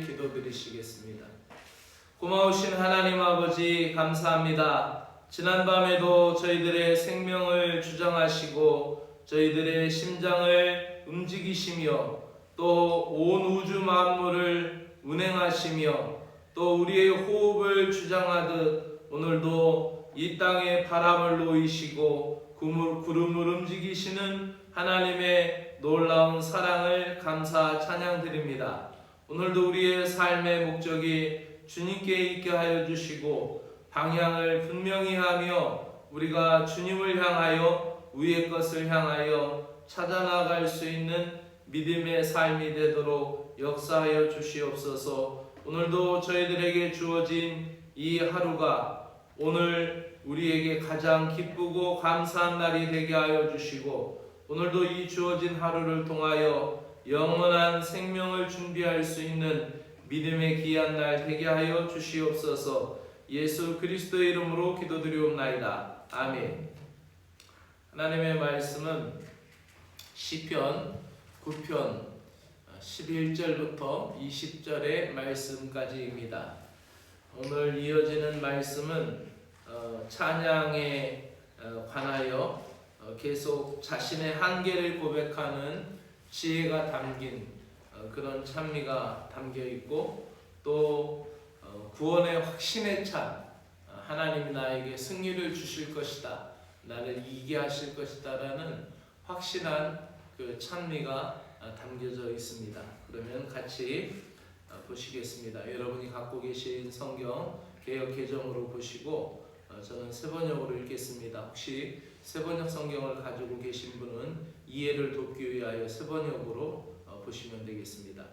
기도드리시겠습니다. 고마우신 하나님 아버지 감사합니다. 지난밤에도 저희들의 생명을 주장하시고 저희들의 심장을 움직이시며 또 온 우주 만물을 운행하시며 또 우리의 호흡을 주장하듯 오늘도 이 땅에 바람을 놓이시고 구름- 구름을 움직이시는 하나님의 놀라운 사랑을 감사 찬양드립니다. 오늘도 우리의 삶의 목적이 주님께 있게 하여 주시고 방향을 분명히 하며 우리가 주님을 향하여 위의 것을 향하여 찾아 나갈 수 있는 믿음의 삶이 되도록 역사하여 주시옵소서. 오늘도 저희들에게 주어진 이 하루가 오늘 우리에게 가장 기쁘고 감사한 날이 되게 하여 주시고 오늘도 이 주어진 하루를 통하여 영원한 생명을 준비할 수 있는 믿음의 귀한 날 되게 하여 주시옵소서. 예수 그리스도의 이름으로 기도드리옵나이다. 아멘. 하나님의 말씀은 시편 9편 11절부터 20절의 말씀까지입니다. 오늘 이어지는 말씀은 어, 찬양에 어, 관하여 어, 계속 자신의 한계를 고백하는 지혜가 담긴 어, 그런 찬미가 담겨 있고 또 어, 구원의 확신에 찬 어, 하나님이 나에게 승리를 주실 것이다. 나를 이기게 하실 것이다라는 확신한 그 찬미가 어, 담겨져 있습니다. 그러면 같이 어, 보시겠습니다. 여러분이 갖고 계신 성경 개역 개정으로 보시고 어, 저는 세번역으로 읽겠습니다. 혹시 세번역 성경을 가지고 계신 분은 이해를 돕기 위하여 세번역으로 어, 보시면 되겠습니다.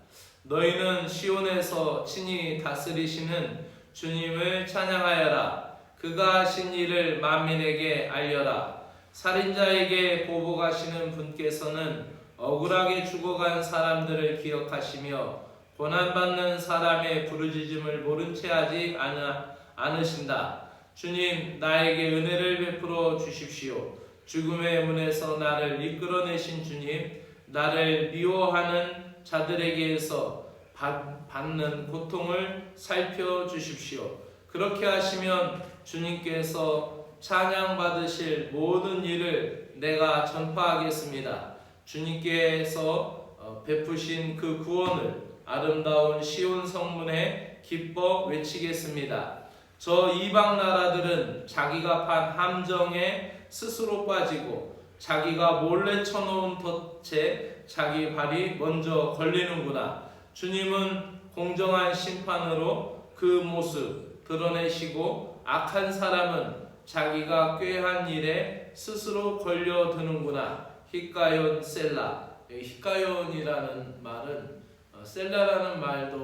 너희는 시온에서 친히 다스리시는 주님을 찬양하여라. 그가 하신 일을 만민에게 알려라. 살인자에게 보복하시는 분께서는 억울하게 죽어간 사람들을 기억하시며 고난받는 사람의 부르짖음을 모른 채 하지 않으, 않으신다. 주님, 나에게 은혜를 베풀어 주십시오. 죽음의 문에서 나를 이끌어내신 주님, 나를 미워하는 자들에게서 받- 받는 고통을 살펴 주십시오. 그렇게 하시면 주님께서 찬양받으실 모든 일을 내가 전파하겠습니다. 주님께서 어, 베푸신 그 구원을 아름다운 시온 성문에 기뻐 외치겠습니다. 저 이방 나라들은 자기가 판 함정에 스스로 빠지고 자기가 몰래 쳐놓은 덫에 자기 발이 먼저 걸리는구나. 주님은 공정한 심판으로 그 모습 드러내시고 악한 사람은 자기가 꾀한 일에 스스로 걸려드는구나. 히카연 셀라. 이 히카연이라는 말은 어, 셀라라는 말도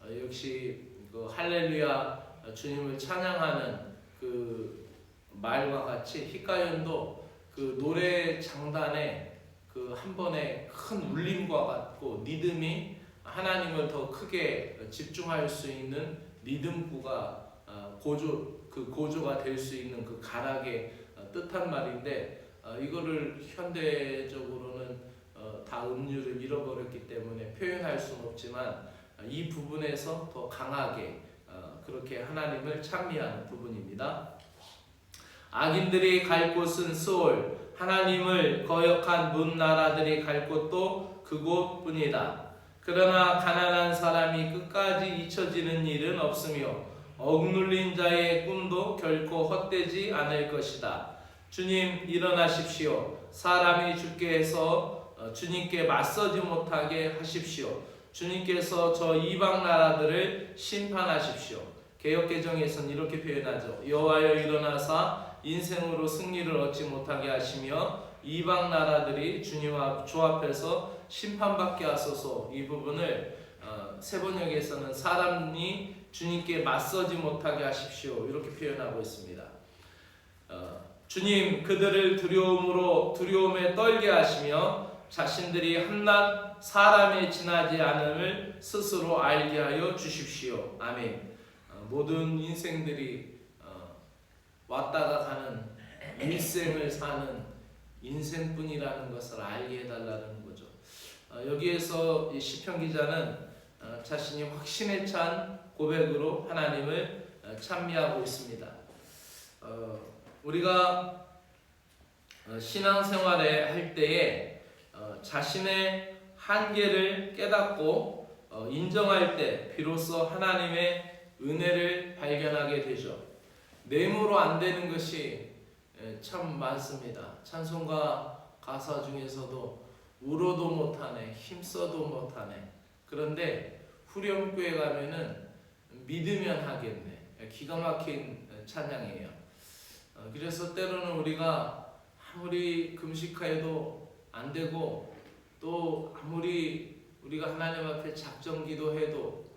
어, 역시 그 할렐루야 어, 주님을 찬양하는 그 말과 같이 히카연도 그 노래 장단에 그 한 번에 큰 울림과 같고 리듬이 하나님을 더 크게 집중할 수 있는 리듬구가 어, 고조 그 고조가 될 수 있는 그 가락의 어, 뜻한 말인데 어, 이거를 현대적으로는 어, 다 음률을 잃어버렸기 때문에 표현할 수는 없지만 어, 이 부분에서 더 강하게 어, 그렇게 하나님을 찬미하는 부분입니다. 악인들이 갈 곳은 스올, 하나님을 거역한 문 나라들이 갈 곳도 그곳뿐이다. 그러나 가난한 사람이 끝까지 잊혀지는 일은 없으며 억눌린 자의 꿈도 결코 헛되지 않을 것이다. 주님 일어나십시오. 사람이 죽게 해서 어, 주님께 맞서지 못하게 하십시오. 주님께서 저 이방 나라들을 심판하십시오. 개혁 개정에서는 이렇게 표현하죠. 여호와여 일어나사 인생으로 승리를 얻지 못하게 하시며 이방 나라들이 주님 앞주 앞에서 심판받게 하소서. 이 부분을 어, 세번역에서는 사람이 주님께 맞서지 못하게 하십시오. 이렇게 표현하고 있습니다. 어, 주님 그들을 두려움으로 두려움에 떨게 하시며 자신들이 한낱 사람에 지나지 않음을 스스로 알게 하여 주십시오. 아멘. 어, 모든 인생들이 어, 왔다가 가는 일생을 사는 인생뿐이라는 것을 알게 해달라는 거죠. 어, 여기에서 이 시편 기자는 어, 어, 자신이 확신에 찬 고백으로 하나님을 어, 찬미하고 있습니다. 어, 우리가 어, 신앙생활에 할 때에 어, 자신의 한계를 깨닫고 어, 인정할 때 비로소 하나님의 은혜를 발견하게 되죠. 내 힘으로 안 되는 것이 예, 참 많습니다. 찬송가 가사 중에서도 울어도 못하네, 힘써도 못하네. 그런데 후렴구에 가면은 믿으면 하겠네. 예, 기가 막힌 찬양이에요. 어, 그래서 때로는 우리가 아무리 금식하여도 안 되고 또 아무리 우리가 하나님 앞에 작정 기도해도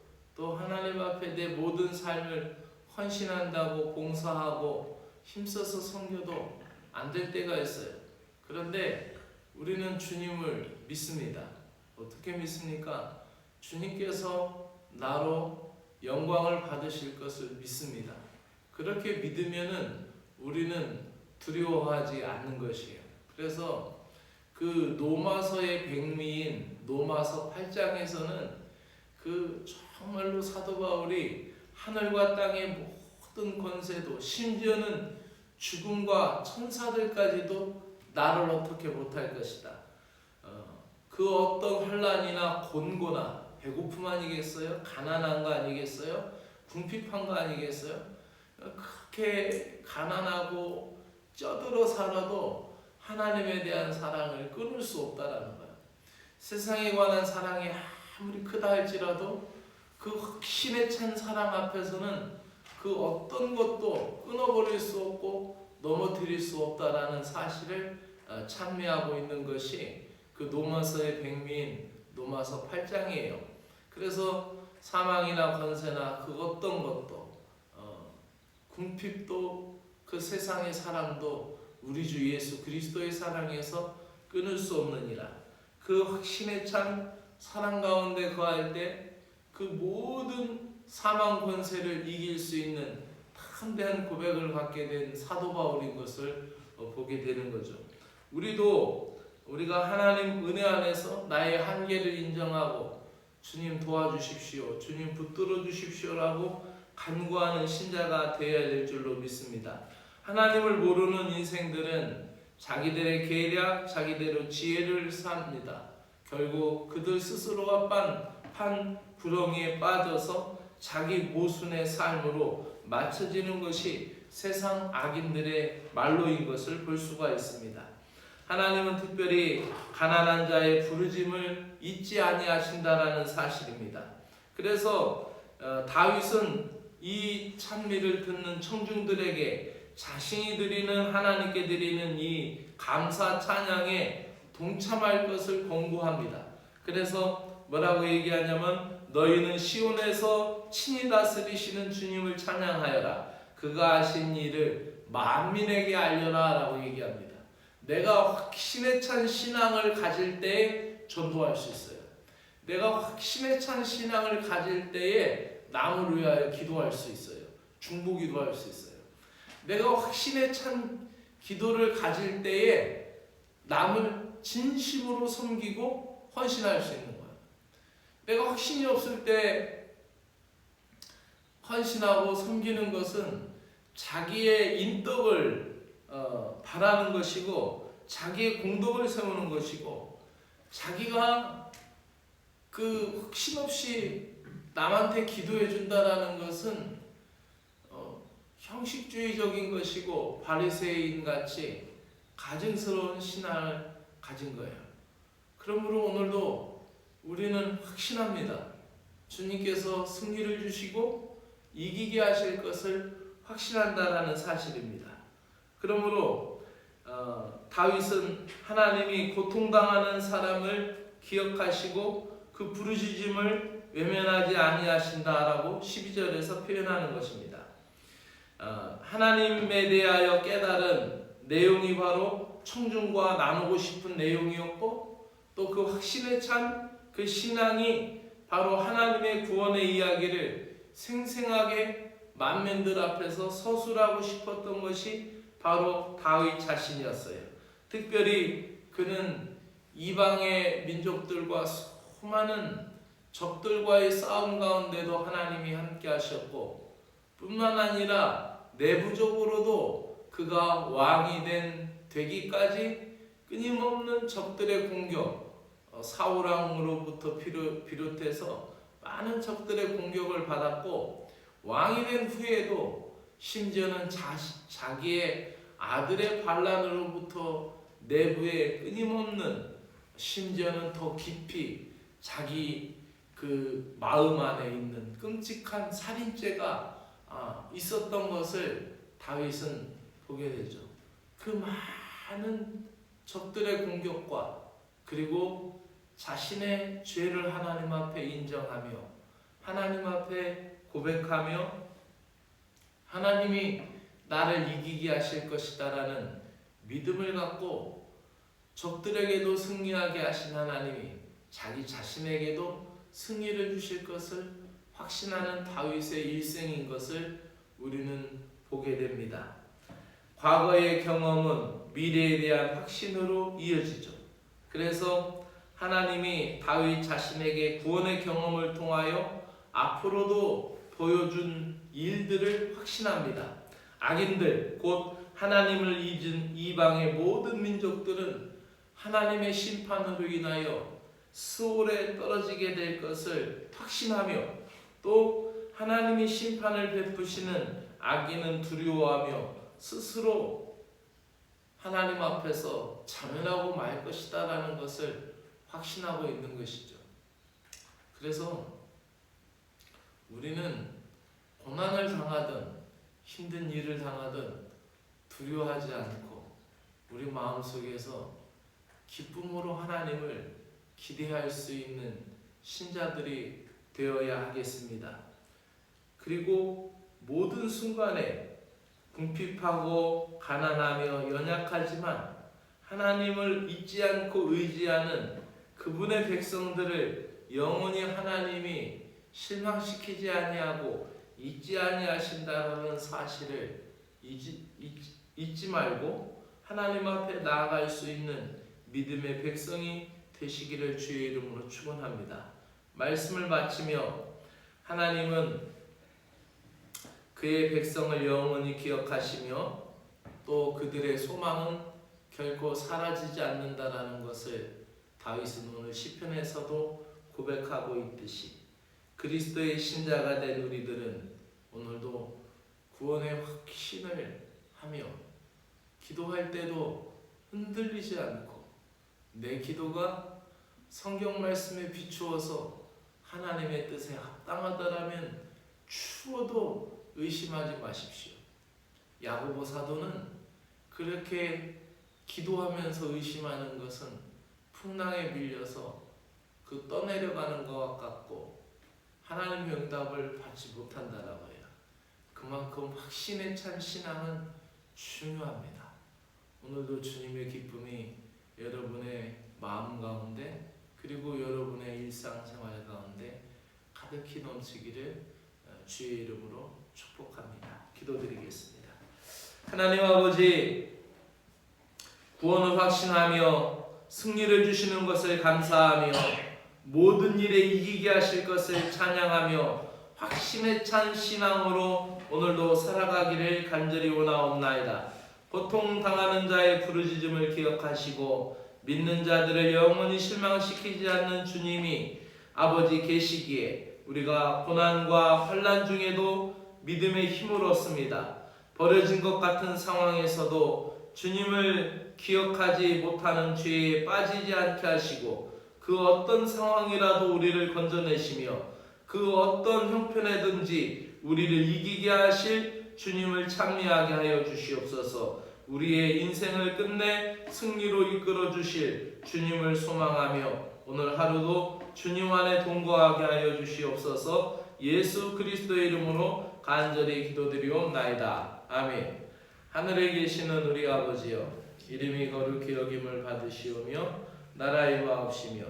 또 하나님 앞에 내 모든 삶을 헌신한다고 봉사하고 힘써서 섬겨도 안 될 때가 있어요. 그런데 우리는 주님을 믿습니다. 어떻게 믿습니까? 주님께서 나로 영광을 받으실 것을 믿습니다. 그렇게 믿으면은 우리는 두려워하지 않는 것이에요. 그래서 그 노마서의 백미인 노마서 8장에서는 그 정말로 사도 바울이 하늘과 땅의 모든 권세도 심지어는 죽음과 천사들까지도 나를 어떻게 못할 것이다. 어, 그 어떤 환란이나 곤고나 배고픔 아니겠어요? 가난한 거 아니겠어요? 궁핍한 거 아니겠어요? 어, 그렇게 가난하고 쪄들어 살아도 하나님에 대한 사랑을 끊을 수 없다라는 거예요. 세상에 관한 사랑이 아무리 크다 할지라도 그 확신에 찬 사랑 앞에서는 그 어떤 것도 끊어버릴 수 없고 넘어뜨릴 수 없다라는 사실을 어, 찬미하고 있는 것이 그 노마서의 백미인 노마서 8장이에요. 그래서 사망이나 권세나 그 어떤 것도 어, 궁핍도 그 세상의 사랑도 우리 주 예수 그리스도의 사랑에서 끊을 수 없느니라. 그 확신에 찬 사랑 가운데 거할 때 그 모든 사망 권세를 이길 수 있는 담대한 고백을 갖게 된 사도 바울인 것을 어, 보게 되는 거죠. 우리도 우리가 하나님 은혜 안에서 나의 한계를 인정하고 주님 도와주십시오. 주님 붙들어 주십시오라고 간구하는 신자가 되어야 될 줄로 믿습니다. 하나님을 모르는 인생들은 자기들의 계략, 자기대로 지혜를 삽니다. 결국 그들 스스로가 판, 판 구렁이에 빠져서 자기 모순의 삶으로 맞춰지는 것이 세상 악인들의 말로인 것을 볼 수가 있습니다. 하나님은 특별히 가난한 자의 부르짐을 잊지 아니하신다라는 사실입니다. 그래서 어, 다윗은 이 찬미를 듣는 청중들에게 자신이 드리는 하나님께 드리는 이 감사 찬양에 동참할 것을 권고합니다. 그래서 뭐라고 얘기하냐면 너희는 시온에서 친히 다스리시는 주님을 찬양하여라. 그가 하신 일을 만민에게 알려라 라고 얘기합니다. 내가 확신에 찬 신앙을 가질 때에 전도할 수 있어요. 내가 확신에 찬 신앙을 가질 때에 남을 위하여 기도할 수 있어요. 중보 기도할 수 있어요. 내가 확신에 찬 기도를 가질 때에 남을 진심으로 섬기고 헌신할 수 있는 거예요. 내가 확신이 없을 때 헌신하고 섬기는 것은 자기의 인덕을 어, 바라는 것이고 자기의 공덕을 세우는 것이고 자기가 그 확신 없이 남한테 기도해 준다라는 것은 어, 형식주의적인 것이고 바리새인 같이 가증스러운 신앙을 가진 거예요. 그러므로 오늘도 우리는 확신합니다. 주님께서 승리를 주시고 이기게 하실 것을 확신한다라는 사실입니다. 그러므로 어, 다윗은 하나님이 고통당하는 사람을 기억하시고 그 부르짖음을 외면하지 아니하신다라고 12절에서 표현하는 것입니다. 어, 하나님에 대하여 깨달은 내용이 바로 청중과 나누고 싶은 내용이었고 또 그 확신에 찬 그 신앙이 바로 하나님의 구원의 이야기를 생생하게 만면들 앞에서 서술하고 싶었던 것이 바로 다윗 자신이었어요. 특별히 그는 이방의 민족들과 수많은 적들과의 싸움 가운데도 하나님이 함께 하셨고 뿐만 아니라 내부적으로도 그가 왕이 된 되기까지 끊임없는 적들의 공격 어, 사울왕으로부터 비롯- 비롯해서 많은 적들의 공격을 받았고 왕이 된 후에도 심지어는 자, 자기의 아들의 반란으로부터 내부에 끊임없는 심지어는 더 깊이 자기 그 마음 안에 있는 끔찍한 살인죄가 아, 있었던 것을 다윗은 보게 되죠. 그 많은 적들의 공격과 그리고 자신의 죄를 하나님 앞에 인정하며 하나님 앞에 고백하며 하나님이 나를 이기게 하실 것이다라는 믿음을 갖고 적들에게도 승리하게 하신 하나님이 자기 자신에게도 승리를 주실 것을 확신하는 다윗의 일생인 것을 우리는 보게 됩니다. 과거의 경험은 미래에 대한 확신으로 이어지죠. 그래서 하나님이 다윗 자신에게 구원의 경험을 통하여 앞으로도 보여준 일들을 확신합니다. 악인들 곧 하나님을 잊은 이방의 모든 민족들은 하나님의 심판으로 인하여 수월에 떨어지게 될 것을 확신하며 또 하나님이 심판을 베푸시는 악인은 두려워하며 스스로 하나님 앞에서 자멸하고 말 것이다라는 것을 확신하고 있는 것이죠. 그래서 우리는 고난을 당하든 힘든 일을 당하든 두려워하지 않고 우리 마음속에서 기쁨으로 하나님을 기대할 수 있는 신자들이 되어야 하겠습니다. 그리고 모든 순간에 궁핍하고 가난하며 연약하지만 하나님을 잊지 않고 의지하는 그분의 백성들을 영원히 하나님이 실망시키지 아니하고 잊지 아니하신다는 사실을 잊지, 잊지, 잊지 말고 하나님 앞에 나아갈 수 있는 믿음의 백성이 되시기를 주의 이름으로 축원합니다. 말씀을 마치며 하나님은 그의 백성을 영원히 기억하시며 또 그들의 소망은 결코 사라지지 않는다라는 것을 다윗은 오늘 시편에서도 고백하고 있듯이 그리스도의 신자가 된 우리들은 오늘도 구원의 확신을 하며 기도할 때도 흔들리지 않고 내 기도가 성경 말씀에 비추어서 하나님의 뜻에 합당하다라면 추워도 의심하지 마십시오. 야고보 사도는 그렇게 기도하면서 의심하는 것은 풍랑에 밀려서 그 떠내려가는 것 같고 하나님의 응답을 받지 못한다라고 해요. 그만큼 확신에 찬 신앙은 중요합니다. 오늘도 주님의 기쁨이 여러분의 마음 가운데 그리고 여러분의 일상생활 가운데 가득히 넘치기를 어, 주의 이름으로 축복합니다. 기도드리겠습니다. 하나님 아버지 구원을 확신하며 승리를 주시는 것을 감사하며 모든 일에 이기게 하실 것을 찬양하며 확신에 찬 신앙으로 오늘도 살아가기를 간절히 원하옵나이다. 고통 당하는 자의 부르짖음을 기억하시고 믿는 자들을 영원히 실망시키지 않는 주님이 아버지 계시기에 우리가 고난과 환란 중에도 믿음의 힘을 얻습니다. 버려진 것 같은 상황에서도 주님을 기억하지 못하는 죄에 빠지지 않게 하시고 그 어떤 상황이라도 우리를 건져내시며 그 어떤 형편에든지 우리를 이기게 하실 주님을 찬미하게 하여 주시옵소서. 우리의 인생을 끝내 승리로 이끌어 주실 주님을 소망하며 오늘 하루도 주님 안에 동거하게 하여 주시옵소서. 예수 그리스도의 이름으로 간절히 기도드리옵나이다. 아멘. 하늘에 계시는 우리 아버지여 이름이 거룩히 여김을 받으시오며 나라의 마옵시며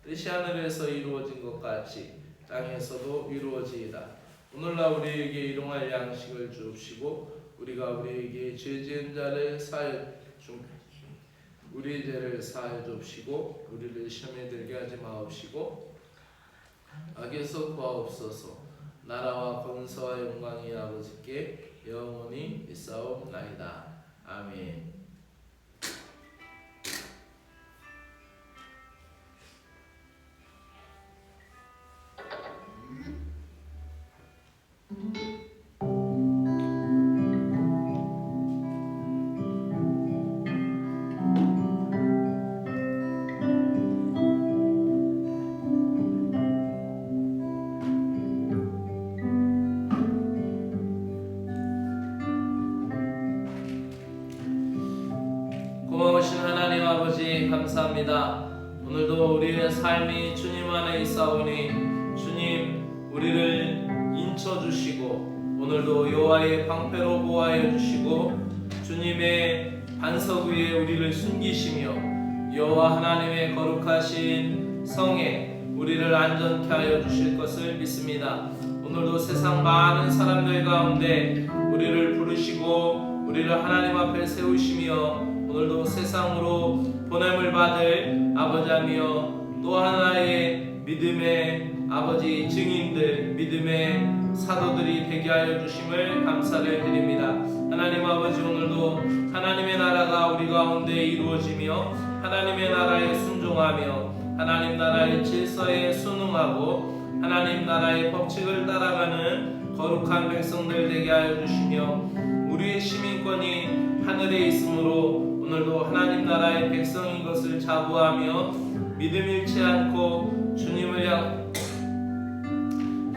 뜻이 하늘에서 이루어진 것 같이 땅에서도 이루어지이다. 오늘날 우리에게 일용할 양식을 주옵시고 우리가 우리에게 죄 지은 자를 사하여 중 우리 죄를 사하여 주옵시고 우리를 시험에 들게 하지 마옵시고 악에서 구하옵소서 나라와 권세와 영광이 아버지께 영원히 있사옵나이다. 아멘 감사합니다. 오늘도 우리의 삶이 주님 안에 있사오니 주님 우리를 인쳐 주시고 오늘도 여호와의 방패로 보호하여 주시고 주님의 반석 위에 우리를 숨기시며 여호와 하나님의 거룩하신 성에 우리를 안전케 하여 주실 것을 믿습니다. 오늘도 세상 많은 사람들 가운데 우리를 부르시고 우리를 하나님 앞에 세우시며 오늘도 세상으로 보냄을 받을 아버지며 또 하나의 믿음의 아버지 증인들 믿음의 사도들이 되게 하여 주심을 감사를 드립니다. 하나님 아버지 오늘도 하나님의 나라가 우리 가운데 이루어지며 하나님의 나라에 순종하며 하나님 나라의 질서에 순응하고 하나님 나라의 법칙을 따라가는 거룩한 백성들 되게 하여 주시며 우리의 시민권이 하늘에 있으므로 오늘도 하나님 나라의 백성인 것을 자부하며 믿음 잃지 않고 주님을 향,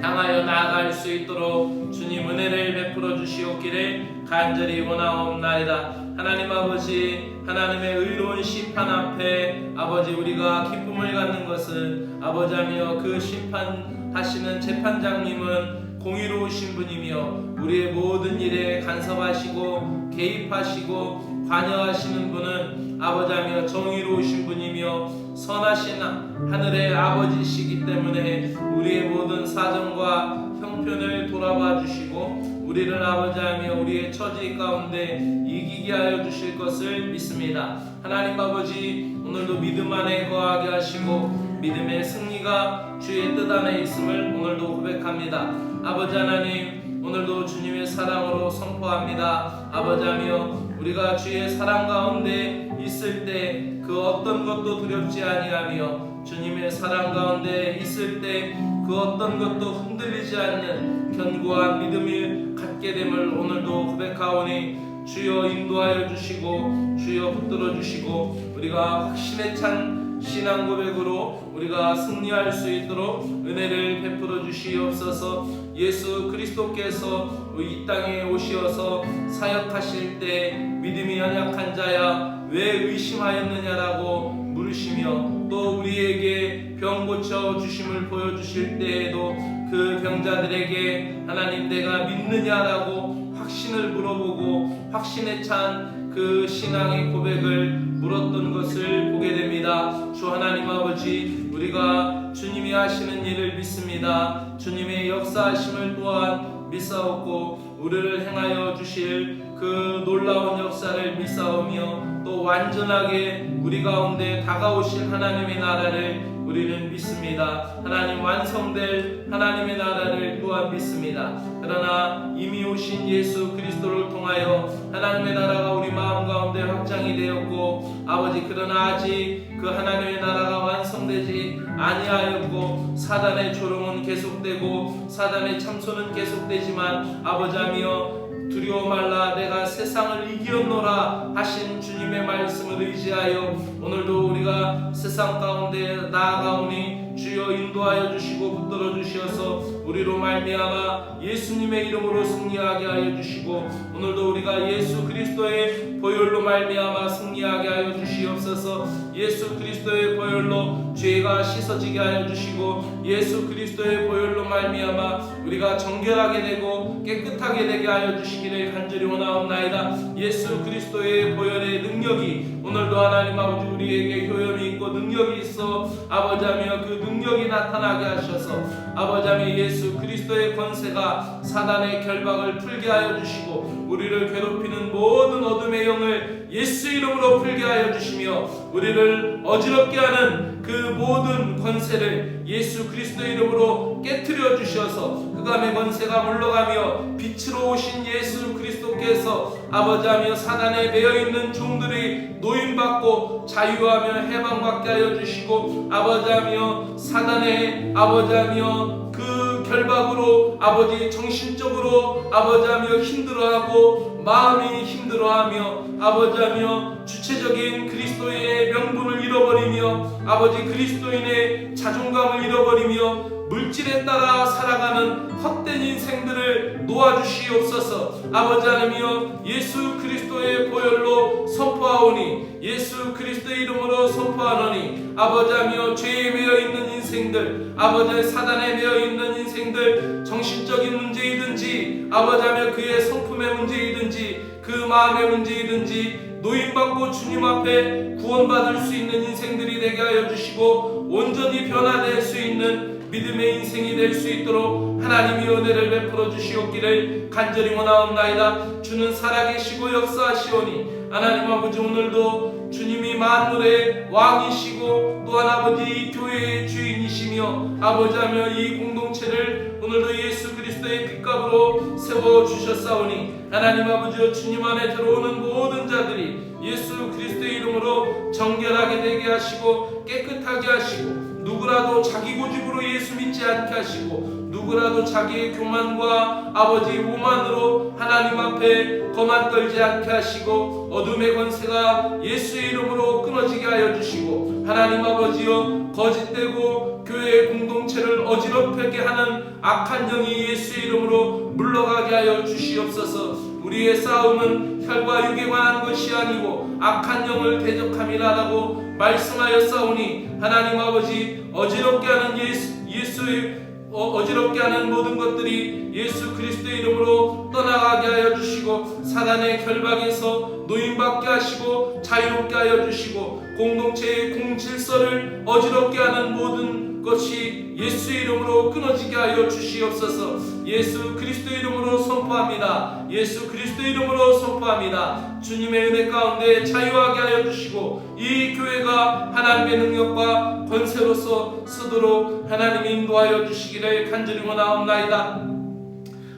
향하여 나아갈 수 있도록 주님 은혜를 베풀어 주시옵기를 간절히 원하옵나이다. 하나님 아버지 하나님의 의로운 심판 앞에 아버지 우리가 기쁨을 갖는 것은 아버지 하며 그 심판하시는 재판장님은 공의로우신 분이며 우리의 모든 일에 간섭하시고 개입하시고 관여하시는 분은 아버지하며 정의로우신 분이며 선하신 하늘의 아버지시기 때문에 우리의 모든 사정과 형편을 돌아봐 주시고 우리를 아버지하며 우리의 처지 가운데 이기게 하여 주실 것을 믿습니다. 하나님 아버지 오늘도 믿음 안에 거하게 하시고 믿음의 승리가 주의 뜻 안에 있음을 오늘도 고백합니다. 아버지 하나님 오늘도 주님의 사랑으로 선포합니다. 아버지하며 우리가 주의 사랑 가운데 있을 때 그 어떤 것도 두렵지 아니하며 주님의 사랑 가운데 있을 때 그 어떤 것도 흔들리지 않는 견고한 믿음을 갖게 됨을 오늘도 고백하오니 주여 인도하여 주시고 주여 붙들어 주시고 우리가 확신에 찬 신앙 고백으로 우리가 승리할 수 있도록 은혜를 베풀어 주시옵소서 예수 그리스도께서 이 땅에 오시어서 사역하실 때 믿음이 연약한 자야 왜 의심하였느냐라고 물으시며 또 우리에게 병 고쳐 주심을 보여주실 때에도 그 병자들에게 하나님 내가 믿느냐라고 확신을 물어보고 확신에 찬 그 신앙의 고백을 물었던 것을 보게 됩니다. 주 하나님 아버지 우리가 주님이 하시는 일을 믿습니다. 주님의 역사하심을 또한 믿사옵고 우리를 행하여 주실 그 놀라운 역사를 믿사오며 또 완전하게 우리 가운데 다가오실 하나님의 나라를 우리는 믿습니다. 하나님 완성될 하나님의 나라를 또한 믿습니다. 그러나 이미 오신 예수 그리스도를 통하여 하나님의 나라가 우리 마음 가운데 확장이 되었고 아버지 그러나 아직 그 하나님의 나라가 완성되지 아니하였고 사단의 조롱은 계속되고 사단의 참소는 계속되지만 아버지하며 두려워 말라 내가 세상을 이기었노라 하신 주님의 말씀을 의지하여 오늘도 우리가 세상 가운데 나아가오니 주여 인도하여 주시고 붙들어 주시어서 우리로 말미암아 예수님의 이름으로 승리하게 하여 주시고 오늘도 우리가 예수 그리스도의 보혈로 말미암아 승리하게 하여 주시옵소서. 예수 그리스도의 보혈로 죄가 씻어지게 하여 주시고 예수 그리스도의 보혈로 말미암아 우리가 정결하게 되고 깨끗하게 되게 하여 주시기를 간절히 원하옵나이다. 예수 그리스도의 보혈의 능력이 오늘도 하나님 아버지 우리에게 효염이 있고 능력이 있어 아버지 하며 그 능력이 나타나게 하셔서 아버지 하며 예수 그리스도의 권세가 사단의 결박을 풀게 하여 주시고 우리를 괴롭히는 모든 어둠의 영을 예수 이름으로 풀게 하여 주시며 우리를 어지럽게 하는 그그 모든 권세를 예수 그리스도의 이름으로 깨뜨려 주셔서 그감의 권세가 물러가며 빛으로 오신 예수 그리스도께서 아버지 하며 사단에 매여 있는 종들이 노임받고 자유하며 해방받게 하여 주시고 아버지 하며 사단의 아버지 하며 그 결박으로 아버지 정신적으로 아버지 하며 힘들어하고 마음이 힘들어하며 아버지 하며 주체적인 그리스도의 명분을 잃어버리며 아버지 그리스도인의 자존감을 잃어버리며 물질에 따라 살아가는 헛된 인생들을 놓아주시옵소서. 아버지 하나님이여 예수 그리스도의 보혈로 선포하오니 예수 그리스도의 이름으로 선포하노니 아버지 하며 죄에 매여 있는 인생들 아버지 사단에 매여 있는 인생들 정신적인 문제이든지 아버지 하며 그의 성품의 문제이든지 그 마음의 문제이든지 노임받고 주님 앞에 구원받을 수 있는 인생들이 되게 하여 주시고 온전히 변화될 수 있는 믿음의 인생이 될 수 있도록 하나님이 은혜를 베풀어 주시옵기를 간절히 원하옵나이다. 주는 살아계시고 역사하시오니 하나님 아버지 오늘도 주님이 만물의 왕이시고 또한 아버지 이 교회의 주인이시며 아버지하며 이 공동체를 오늘도 예수 그리스도의 핏값으로 세워 주셨사오니 하나님 아버지여 주님 안에 들어오는 모든 자들이 예수 그리스도의 이름으로 정결하게 되게 하시고 깨끗하게 하시고 누구라도 자기 고집으로 예수 믿지 않게 하시고 누구라도 자기의 교만과 아버지 오만으로 하나님 앞에 거만 떨지 않게 하시고 어둠의 권세가 예수의 이름으로 끊어지게 하여 주시고 하나님 아버지여 거짓되고 교회의 공동체를 어지럽게 하는 악한 영이 예수의 이름으로 물러가게 하여 주시옵소서 우리의 싸움은 혈과 육에 관한 것이 아니고 악한 영을 대적함이라라고 말씀하였사오니 하나님 아버지 어지럽게 하는 예수, 예수의 어, 어지럽게 하는 모든 것들이 예수 그리스도의 이름으로 떠나가게 하여 주시고 사단의 결박에서 노임받게 하시고 자유롭게 하여 주시고 공동체의 공질서를 어지럽게 하는 모든 것이 예수의 이름으로 끊어지게 하여 주시옵소서. 예수 그리스도의 이름으로 선포합니다. 예수 그리스도의 이름으로 선포합니다. 주님의 은혜 가운데 자유하게 하여 주시고 이 교회가 하나님의 능력과 권세로서 서도록 하나님이 인도하여 주시기를 간절히 원하옵나이다.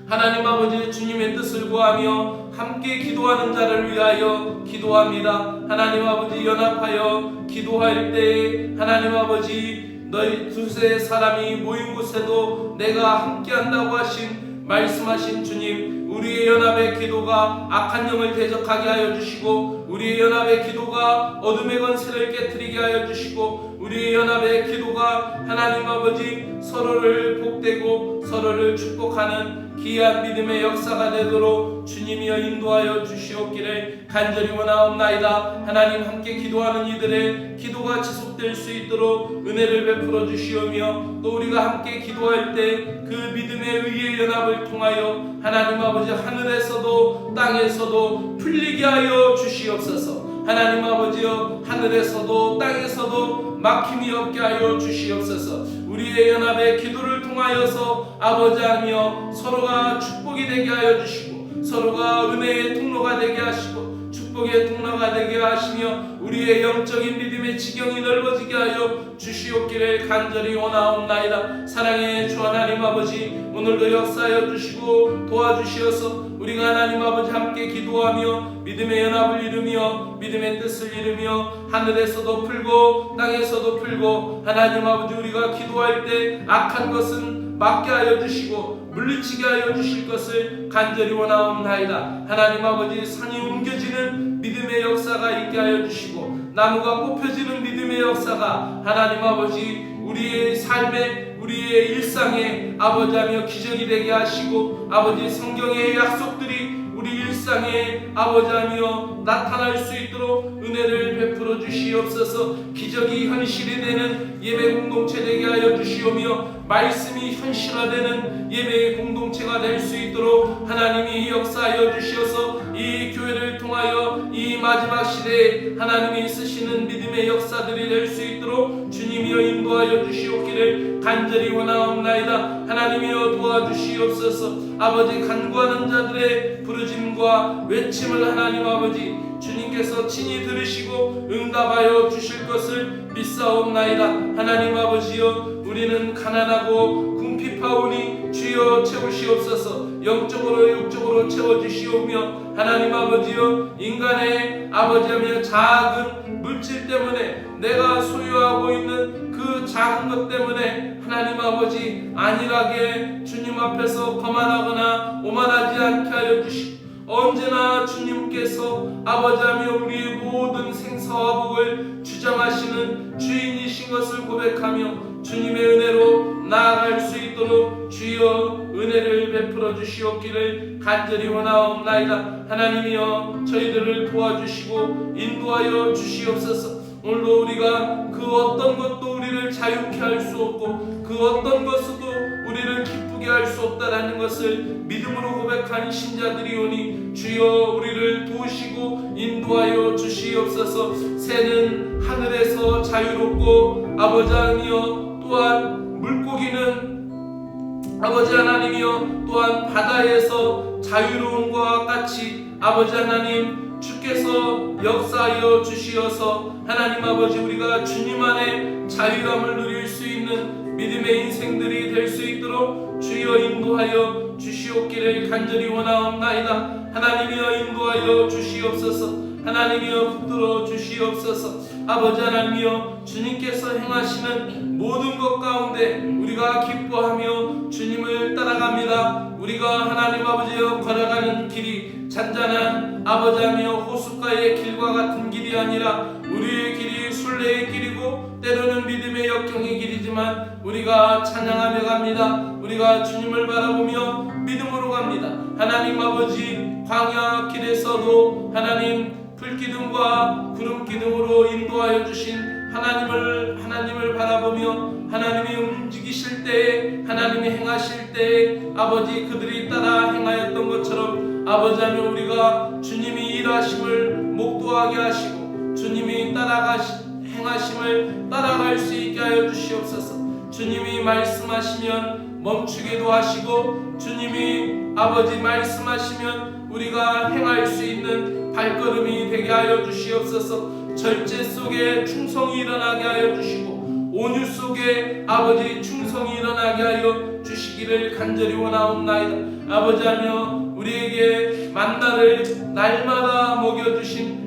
하나님 아버지 주님의 뜻을 구하며 함께 기도하는 자를 위하여 기도합니다. 하나님 아버지 연합하여 기도할 때 하나님 아버지 너희 두세 사람이 모인 곳에도 내가 함께 한다고 하신 말씀하신 주님 우리의 연합의 기도가 악한 영을 대적하게 하여 주시고 우리의 연합의 기도가 어둠의 권세를 깨뜨리게 하여 주시고 우리의 연합의 기도가 하나님 아버지 서로를 복되고 서로를 축복하는 귀한 믿음의 역사가 되도록 주님이여 인도하여 주시옵기를 간절히 원하옵나이다. 하나님 함께 기도하는 이들의 기도가 지속될 수 있도록 은혜를 베풀어 주시오며 또 우리가 함께 기도할 때 그 믿음의 의의 연합을 통하여 하나님 아버지 하늘에서도 땅에서도 풀리게 하여 주시옵소서. 하나님 아버지여 하늘에서도 땅에서도 막힘이 없게 하여 주시옵소서. 우리의 연합의 기도를 통하여서 아버지 하며 서로가 축복이 되게 하여 주시고 서로가 은혜의 통로가 되게 하시고 축복의 통로가 되게 하시며 우리의 영적인 믿음의 지경이 넓어지게 하여 주시옵기를 간절히 원하옵나이다. 사랑의 주 하나님 아버지 오늘도 역사하여 주시고 도와주시어서 우리가 하나님 아버지 함께 기도하며 믿음의 연합을 이루며 믿음의 뜻을 이루며 하늘에서도 풀고 땅에서도 풀고 하나님 아버지 우리가 기도할 때 악한 것은 막게 하여 주시고 물리치게 하여 주실 것을 간절히 원하옵나이다. 하나님 아버지 산이 옮겨지는 믿음의 역사가 있게 하여 주시고 나무가 뽑혀지는 믿음의 역사가 하나님 아버지 우리의 삶에 우리의 일상에 아버지 하며 기적이 되게 하시고 아버지 성경의 약속들이 우리 일상에 아버지 하며 나타날 수 있도록 은혜를 베풀어 주시옵소서. 기적이 현실이 되는 예배 공동체 되게 하여 주시오며 말씀이 현실화되는 예배의 공동체가 될 수 있도록 하나님이 역사하여 주시어서 이 교회를 통하여 이 마지막 시대에 하나님이 쓰시는 믿음의 역사들이 될 수 있도록 주님이여 인도하여 주시옵기를 간절히 원하옵나이다. 하나님이여 도와주시옵소서. 아버지 간구하는 자들의 부르짐과 외침을 하나님 아버지 주님께서 친히 들으시고 응답하여 주실 것을 믿사옵나이다. 하나님 아버지여 우리는 가난하고 궁핍하오니 주여 채우시옵소서. 영적으로 육적으로 채워주시오며 하나님 아버지여 인간의 아버지하며 작은 물질 때문에 내가 소유하고 있는 그 작은 것 때문에 하나님 아버지 안일하게 주님 앞에서 거만하거나 오만하지 않게 하여 주시고 언제나 주님께서 아버지하며 우리의 모든 생사와 복을 주장하시는 주인이신 것을 고백하며 주님의 은혜로 나아갈 수 있도록 주여 은혜를 베풀어 주시옵기를 간절히 원하옵나이다. 하나님이여 저희들을 도와주시고 인도하여 주시옵소서. 오늘도 우리가 그 어떤 것도 우리를 자유케 할 수 없고 그 어떤 것도 우리를 기쁘게 할 수 없다라는 것을 믿음으로 고백한 신자들이오니 주여 우리를 도우시고 인도하여 주시옵소서. 새는 하늘에서 자유롭고 아버지 하나님이여 또한 물고기는 아버지 하나님이여 또한 바다에서 자유로운 것과 같이 아버지 하나님 주께서 역사하여 주시어서 하나님 아버지 우리가 주님 안에 자유함을 누릴 수 있는 믿음의 인생들이 될 수 있도록 주여 인도하여 주시옵기를 간절히 원하옵나이다. 하나님이여 인도하여 주시옵소서. 하나님이여 붙들어 주시옵소서. 아버지 하나님이여 주님께서 행하시는 모든 것 가운데 우리가 기뻐하며 주님을 따라갑니다. 우리가 하나님 아버지여 걸어가는 길이 잔잔한 아버지 하며 호숫가의 길과 같은 길이 아니라 우리의 길이 순례의 길이고 때로는 믿음의 역경의 길이지만 우리가 찬양하며 갑니다. 우리가 주님을 바라보며 믿음으로 갑니다. 하나님 아버지 광야 길에서도 하나님 불기둥과 구름 기둥으로 인도하여 주신 하나님을 하나님을 바라보며 하나님이 움직이실 때에 하나님이 행하실 때에 아버지 그들이 따라 행하였던 것처럼 아버지 하며 우리가 주님이 일하심을 목도하게 하시고 주님이 따라가시 행하심을 따라갈 수 있게 하여 주시옵소서. 주님이 말씀하시면 멈추게도 하시고 주님이 아버지 말씀하시면 우리가 행할 수 있는 발걸음이 되게 하여 주시옵소서. 절제 속에 충성이 일어나게 하여 주시고 온유 속에 아버지 충성이 일어나게 하여 주시기를 간절히 원하옵나이다. 아버지 하며 우리에게 만나를 날마다 먹여주신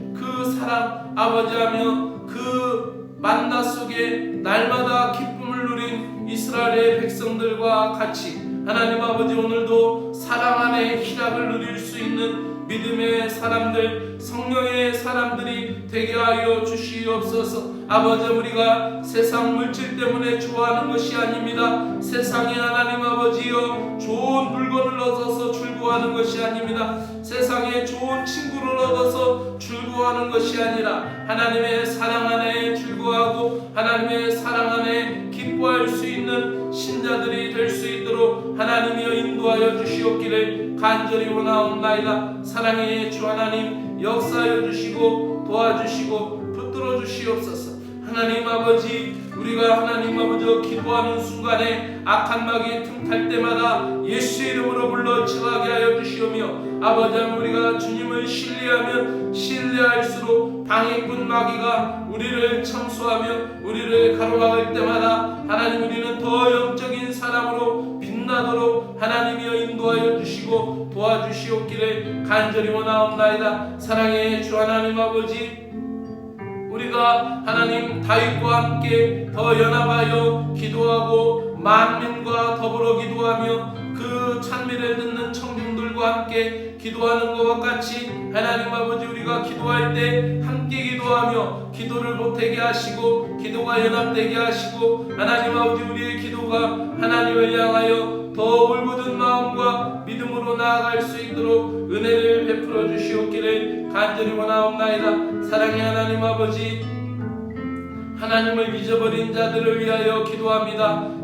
그 사랑 아버지하며 그 만나 속에 날마다 기쁨을 누린 이스라엘의 백성들과 같이 하나님 아버지 오늘도 사랑 안에 희락을 누릴 수 있는 믿음의 사람들 성령의 사람들이 되게 하여 주시옵소서 아버지 우리가 세상 물질 때문에 좋아하는 것이 아닙니다. 세상에 하나님 아버지여 좋은 물건을 얻어서 즐거워하는 것이 아닙니다. 세상에 좋은 친구를 얻어서 즐거워하는 것이 아니라 하나님의 사랑 안에 즐거워하고 하나님의 사랑 안에 기뻐할 수 있는 신자들이 될 수 있도록 하나님이여 인도하여 주시옵기를 간절히 원하옵나이다. 사랑의 주 하나님 역사하여 주시고 도와주시고 붙들어 주시옵소서 하나님 아버지 우리가 하나님 아버지 기도하는 순간에 악한 마귀 틈탈 때마다 예수의 이름으로 불러 치하게 하여 주시오며 아버지 우리가 주님을 신뢰하면 신뢰할수록 방해꾼 마귀가 우리를 참수하며 우리를 가로막을 때마다 하나님 우리는 더 영적인 사람으로 빛나도록 하나님이여 인도하여 주시고 도와주시옵기를 간절히 원하옵나이다. 사랑의 주 하나님 아버지 우리가 하나님 다윗과 함께 더 연합하여 기도하고 만민과 더불어 기도하며 그 찬미를 듣는 청중들과 함께 기도하는 것과 같이 하나님 아버지 우리가 기도할 때 함께 기도하며 기도를 보태게 하시고 기도가 연합되게 하시고 하나님 아버지 우리의 기도가 하나님을 향하여 더 울부든 마음과 믿음으로 나아갈 수 있도록 은혜를 베풀어 주시옵기를 간절히 원하옵나이다 사랑의 하나님 아버지 하나님을 잊어버린 자들을 위하여 기도합니다. 그